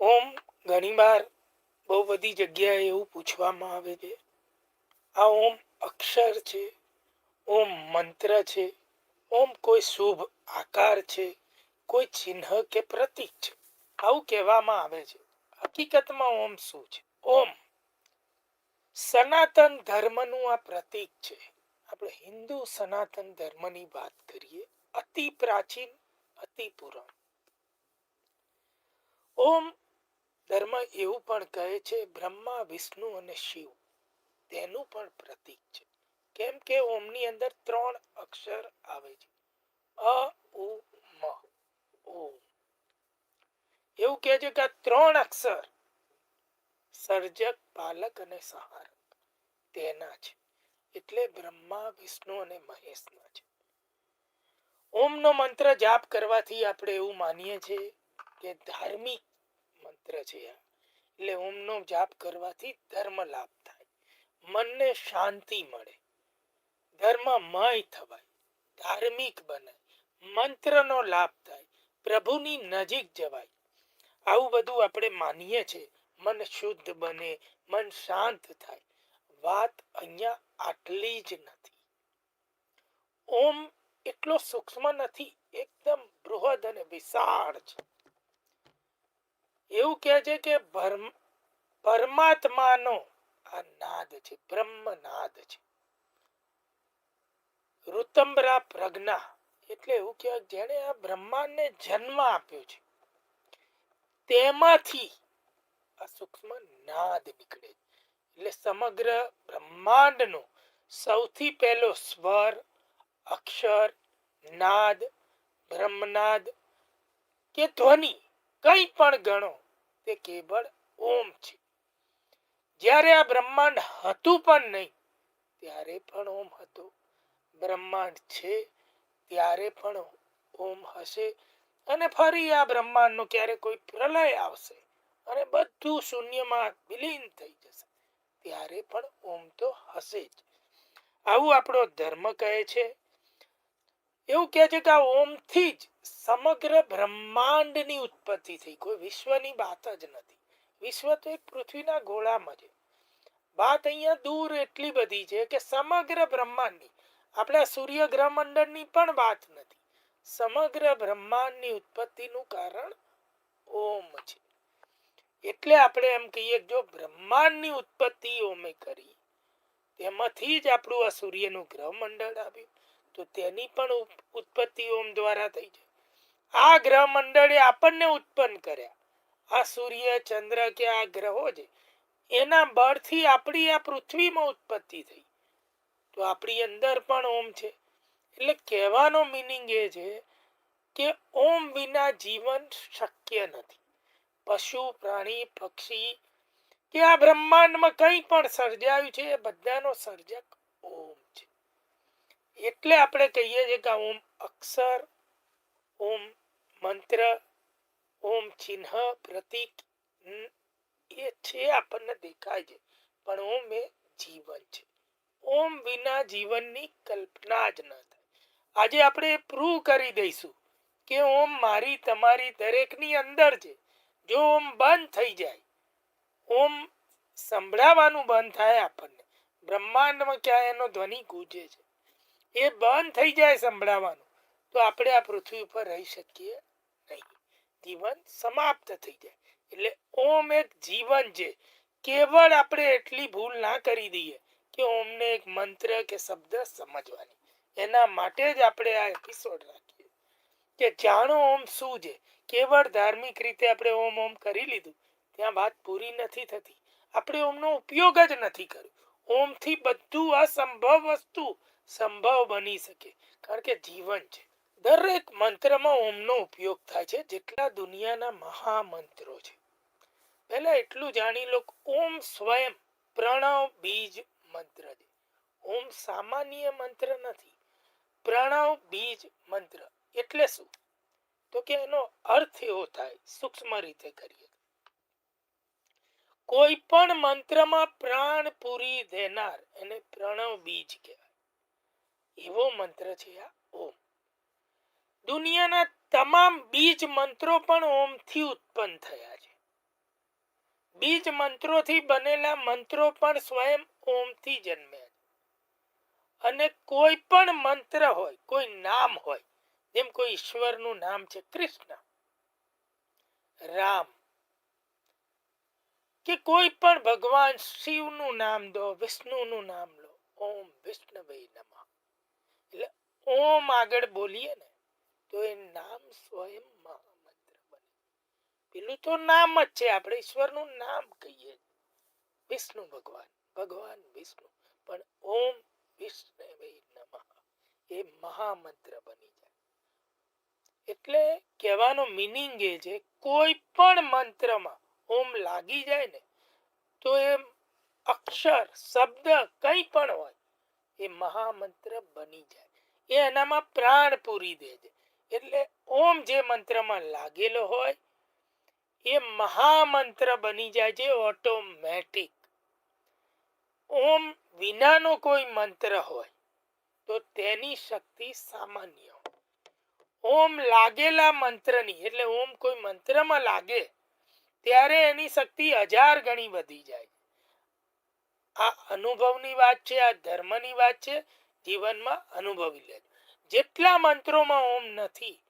ઓમ ઘણીવાર બહુ બધી જગ્યાએ એવું પૂછવામાં આવે છે. આ ઓમ અક્ષર છે, ઓમ મંત્ર છે, ઓમ કોઈ શુભ આકાર છે, કોઈ ચિહ્ન કે પ્રતીક છે. આવું કહેવામાં આવે છે. હકીકતમાં ઓમ શું છે? ઓમ સનાતન ધર્મનું આ પ્રતીક છે. આપણે હિન્દુ સનાતન ધર્મની વાત કરીએ, અતિ પ્રાચીન, અતિ પુરાણ. ઓમ ધર્મ એવું પણ કહે છે, બ્રહ્મા, વિષ્ણુ અને શિવ. તેનું પણ પ્રતીક છે. કેમ કે ઓમની અંદર ત્રણ અક્ષર આવે છે. અ, ઉ, મ ઓમ એવું કહે છે કે ત્રણ અક્ષર સર્જક, પાલક અને સહારક તેના છે. એટલે બ્રહ્મા, વિષ્ણુ અને મહેશના છે. ઓમનો મંત્ર જાપ કરવાથી આપણે એવું માનીએ છીએ કે ધાર્મિક મંત્ર છે એટલે ઓમનો જાપ કરવાથી ધર્મ લાભ થાય. મનને શાંતિ મળે. ધર્મમય થવાય. ધાર્મિક બને. મંત્રનો લાભ થાય. પ્રભુની નજીક જવાય. આવું બધું આપણે માનીએ છીએ. મન શુદ્ધ બને. મન શાંત થાય. વાત અહીંયા આટલી જ નથી. ઓમ એટલો સૂક્ષ્મ નથી. એકદમ બૃહદ અને વિશાળ છે. એવું કહે છે કે પરમાત્માનો આ નાદ છે, બ્રહ્મનાદ છે ઋતંબરા પ્રજ્ઞા એટલે એવું કે જેણે આ બ્રહ્માંડને જન્મ આપ્યો છે તેમાંથી આ સૂક્ષ્મ નાદ નીકળે. એટલે સમગ્ર બ્રહ્માંડનો સૌથી પહેલો સ્વર, અક્ષર, નાદ, બ્રહ્મનાદ કે ધ્વનિ કંઈ પણ ગણો, તે કેવળ ઓમ છે. જ્યારે આ બ્રહ્માંડ હતું પણ નહીં, ત્યારે પણ ઓમ હતો. બ્રહ્માંડ છે, ત્યારે પણ ઓમ હશે. અને ફરી આ બ્રહ્માંડનો ક્યારે કોઈ પ્રલય આવશે અને બધું શૂન્યમાં વિલીન થઈ જશે. ત્યારે પણ ઓમ તો હશે જ. આવું આપણો ધર્મ કહે છે. એવું કહે છે કે આ ઓમથી જ સમગ્ર બ્રહ્માંડની ઉત્પત્તિ થઈ. કોઈ વિશ્વની વાત જ નથી. વિશ્વ તો એક પૃથ્વીના ગોળામાં છે. વાત અહીંયા દૂર એટલી બધી છે કે સમગ્ર બ્રહ્માંડની, આપણા સૂર્ય ગ્રહ મંડળની પણ વાત નથી. સમગ્ર બ્રહ્માંડની ઉત્પત્તિનું કારણ ઓમ છે. એટલે આપણે એમ કહીએ જો બ્રહ્માંડની ઉત્પત્તિ ઓમે કરી, તેમાંથી જ આપણું આ સૂર્યનું ગ્રહ મંડળ આવ્યું. તો તેની પણ ઉત્પત્તિ ઓમ દ્વારા થઈ છે. આ ગ્રહ મંડળે આપણને ઉત્પન્ન કર્યા. આ સૂર્ય, ચંદ્ર કે આ ગ્રહો છે એના બળથી આપણી આ પૃથ્વીમાં ઉત્પત્તિ થઈ. તો આપણી અંદર પણ ઓમ છે. એટલે કહેવાનો મિનિંગ એ છે કે ઓમ વિના જીવન શક્ય નથી. પશુ, પ્રાણી, પક્ષી કે આ બ્રહ્માંડમાં કંઈ પણ સર્જાયું છે, એ બધાનો સર્જક ઓમ છે. એટલે આપણે કહીએ છીએ કે ઓમ અક્ષર, ઓમ મંત્ર, ઓમ ચિહ્ન, પ્રતીક એ છે આપણને દેખાય છે. પણ ઓમ એ જીવન છે. ઓમ વિના જીવનની કલ્પના જ ન થાય. આજે આપણે પ્રૂવ કરી દઈશું કે ઓમ મારી તમારી દરેકની અંદર છે. જો ઓમ બંધ થઈ જાય, ઓમ સંભળાવાનું બંધ થાય આપણને. બ્રહ્માંડમાં ક્યાં એનો ધ્વનિ ગૂંજે છે? એ બંધ થઈ જાય સંભળાવાનું. તો આપણે આ પૃથ્વી ઉપર રહી શકીએ જીવન સમાપ્ત થઈ જાય. એટલે ઓમ એક જીવન છે. કેવળ આપણે એટલી ભૂલ ના કરી દઈએ કે ઓમને એક મંત્ર કે શબ્દ સમજવાની. એના માટે જ આપણે આ એપિસોડ રાખીએ. કે જાણો ઓમ શું છે? કેવળ ધાર્મિક રીતે આપણે ઓમ ઓમ કરી લીધું, ત્યાં વાત પૂરી નથી થતી. આપણે ઓમનો ઉપયોગ જ નથી કર્યો. ઓમથી બધું અસંભવ વસ્તુ સંભવ બની શકે. કારણ કે જીવન છે. દરેક મંત્રમાં ઓમનો ઉપયોગ થાય છે જેટલા દુનિયાના મહામંત્રો છે. પહેલા એટલું જાણી લો ઓમ સ્વયં પ્રણવ બીજ મંત્ર છે. ઓમ સામાન્ય મંત્ર નથી. પ્રણવ બીજ મંત્ર એટલે શું? તો કે એનો અર્થ એવો થાય, સૂક્ષ્મ રીતે કરીએ. કોઈ પણ મંત્રમાં પ્રાણ પૂરી દેનાર એને પ્રણવ બીજ કહેવાય. એવો મંત્ર છે આ ઓમ. દુનિયાના તમામ બીજ મંત્રો પણ ઓમથી ઉત્પન્ન થયા છે. બીજ મંત્રોથી બનેલા મંત્રો પણ સ્વયં ઓમથી જન્મ્યા અને કોઈ પણ મંત્ર હોય, કોઈ નામ હોય, જેમ કોઈ ઈશ્વરનું નામ છે કૃષ્ણ, રામ કે કોઈ પણ ભગવાન શિવનું નામ દો વિષ્ણુનું નામ લો, ઓમ વિષ્ણવે નમઃ. એટલે ઓમ આગળ બોલીએ ને તો એ નામ સ્વયં મહામંત્ર બને. પેલું તો નામ જ છે, આપણે ઈશ્વરનું નામ કહીએ. વિષ્ણુ ભગવાન ભગવાન વિષ્ણુ. પણ ઓમ વિષ્ણવે નમઃ. એ મહામંત્ર બની જાય. એટલે કહેવાનો મિનિંગ એ છે, કોઈ પણ મંત્રમાં ઓમ લાગી જાય ને, તો એ અક્ષર, શબ્દ કંઈ પણ હોય, એ મહામંત્ર બની જાય. એ એનામાં પ્રાણ પૂરી દે છે. એટલે ઓમ જે મંત્રમાં લાગેલો હોય, એ મહામંત્ર બની જાય છે ઓટોમેટિક. ઓમ વિનાનો કોઈ મંત્ર હોય, તો તેની શક્તિ સામાન્ય ઓમ લાગેલા મંત્રની, એટલે ઓમ કોઈ મંત્રમાં લાગે, ત્યારે એની શક્તિ હજાર ગણી વધી જાય. આ અનુભવની વાત છે, આ ધર્મની વાત છે, જીવનમાં અનુભવી લેજો. જેટલા મંત્રોમાં ઓમ નથી,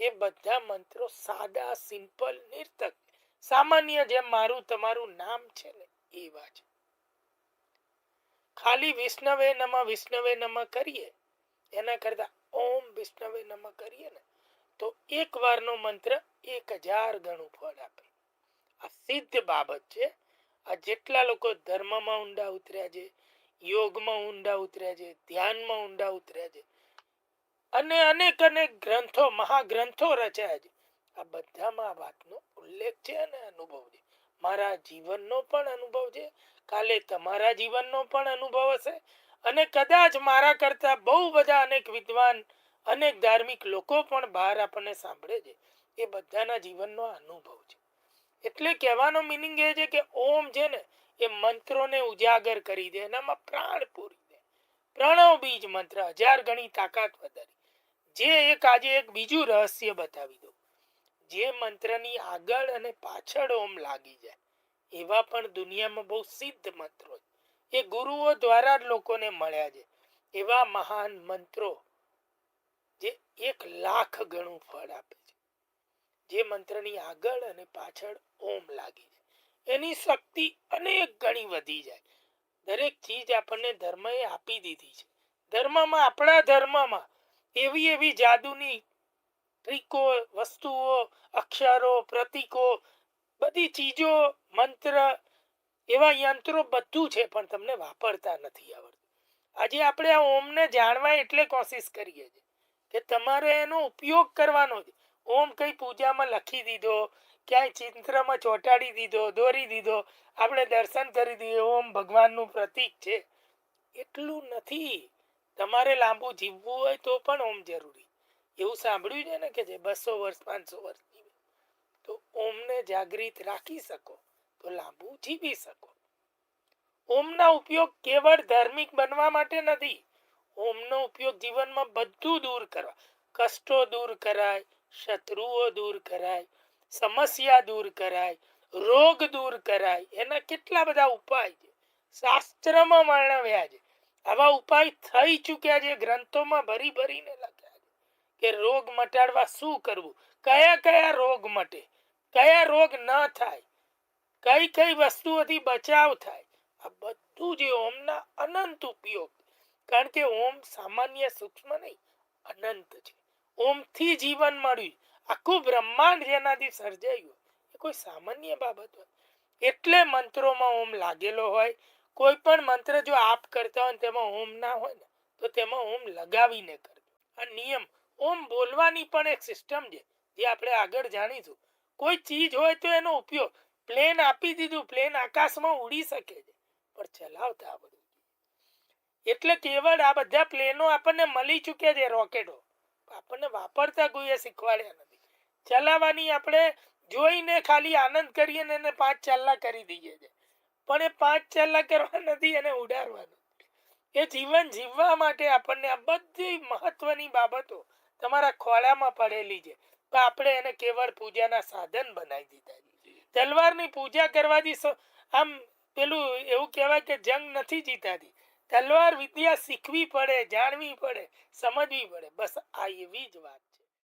એ બધા મંત્રો સાદા, સિમ્પલ, નિર્તક. સામાન્ય જેમ મારું તમારું નામ છે ને, એવા છે ખાલી વિષ્ણવે નમ વિષ્ણવે નમ કરીએ, એના કરતા ઓમ, વિષ્ણવે નમ કરીએ ને, તો એક વારનો મંત્ર એક હજાર ગણું ફળ આપે. આ સિદ્ધ બાબત છે. આ જેટલા લોકો ધર્મમાં ઊંડા ઉતર્યા છે, યોગમાં ઊંડા ઉતર્યા છે, ધ્યાનમાં ઊંડા ઉતર્યા છે અને અનેક અનેક ગ્રંથો, મહાગ્રંથો રચ્યા છે. આ બધામાં વાતનો ઉલ્લેખ છે અને અનુભવ છે. મારા જીવનનો પણ અનુભવ છે. કાલે તમારા જીવનનો પણ અનુભવ હશે. અને કદાચ મારા કરતા બહુ બધા અનેક વિદ્વાન, અનેક ધાર્મિક લોકો પણ બહાર આપણને સાંભળે છે. એ બધાના જીવનનો અનુભવ છે. એટલે કહેવાનો મિનિંગ એ છે કે ઓમ છે ને, એ મંત્રોને ઉજાગર કરી દે એનામાં પ્રાણ પૂરી દે. પ્રણવ બીજ મંત્ર, હજાર ગણી તાકાત વધારી. જે એક આજે એક બીજું રહસ્ય બતાવી દઉં. જે મંત્રની આગળ અને પાછળ ઓમ લાગી જાય, એવા પણ દુનિયામાં બહુ સિદ્ધ મંત્રો એ ગુરુઓ દ્વારા જ લોકોને મળ્યા છે. એવા મહાન મંત્રો જે એક લાખ ગણું ફળ આપે છે. જે મંત્રની આગળ અને પાછળ ઓમ લાગી જાય એની શક્તિ અનેક ગણી વધી જાય. દરેક ચીજ આપણને ધર્મએ આપી દીધી છે. ધર્મમાં, આપણા ધર્મમાં એવી એવી જાદુની ટ્રીકો, વસ્તુઓ, અક્ષરો, પ્રતીકો, બધી ચીજો, મંત્ર, એવા યંત્રો બધું છે પણ તમને વાપરતા નથી આવડતું. આજે આપણે આ ઓમને જાણવા એટલે કોશિશ કરીએ છીએ કે તમારે એનો ઉપયોગ કરવાનો છે. ઓમ કઈ પૂજામાં લખી દીધો, ક્યાંય ચિત્રમાં ચોંટાડી દીધો, દોરી દીધો, આપણે દર્શન કરી દઈએ, ઓમ ભગવાનનું પ્રતીક છે. એટલું નથી. તમારે લાંબુ જીવવું હોય તો પણ ઓમ જરૂરી. એવું સાંભળ્યું છે ને કે જે બસો વર્ષ, પાંચસો વર્ષ જીવે. તો ઓમને જાગૃત રાખી શકો, તો લાંબુ જીવી શકો. ઓમના ઉપયોગ કેવળ ધાર્મિક બનવા માટે નથી. ઓમનો ઉપયોગ જીવનમાં બધું દૂર કરવા. કષ્ટો દૂર કરાય, શત્રુઓ દૂર કરાય, સમસ્યા દૂર કરાય, રોગ દૂર કરાય. એના કેટલા બધા ઉપાય છે. શાસ્ત્રમાં વર્ણવ્યા છે. આવા ઉપાય થઈ ચૂક્યા છે, ગ્રંથોમાં ભરી ભરીને લખ્યા છે કે રોગ મટાડવા શું કરવું? કયા કયા રોગ મટે? કયા રોગ ન થાય? કઈ કઈ વસ્તુઓથી બચાવ થાય? આ બધું જે ઓમના અનંત ઉપયોગ કારણ કે ઓમ સામાન્ય સૂક્ષ્મ નહીં, અનંત છે. ઓમથી જીવન મળ્યું આખું બ્રહ્માંડ જેનાથી સર્જાયું એ કોઈ સામાન્ય બાબત હોય. એટલે મંત્રોમાં ઓમ લાગેલો હોય કોઈ પણ મંત્ર જો આપ કરતા હોય તેમાં ઓમ ના હોય ને, તો તેમાં ઓમ લગાવીને કરજો. આ નિયમ ઓમ બોલવાની પણ એક સિસ્ટમ છે, જે આપણે આગળ જાણીશું. કોઈ ચીજ હોય તો એનો ઉપયોગ પ્લેન આપી દીધું, પ્લેન આકાશમાં ઉડી શકે છે, પણ ચલાવતા આ બધું. એટલે કેવળ આ બધા પ્લેનો આપણને મળી ચૂક્યા છે રોકેટો. આપણને વાપરતા કોઈએ શીખવાડ્યા નથી. ચલાવવાની આપણે જોઈને ખાલી આનંદ કરીએ ને એને પાંચ ચાલ્લા કરી દઈએ છે. પણ એ પાંચ ચાલ્લા કરવા નથી એને ઉડાડવાનું. એ જીવન જીવવા માટે આપણને આ બધી મહત્વની બાબતો તમારા ખોળામાં પડેલી છે. તો આપણે એને કેવળ પૂજાના સાધન બનાવી દીધા તલવારની પૂજા કરવાથી આમ પેલું એવું કહેવાય કે જંગ નથી જીતાતી. તલવાર વિદ્યા શીખવી પડે, જાણવી પડે, સમજવી પડે. બસ આ એવી જ વાત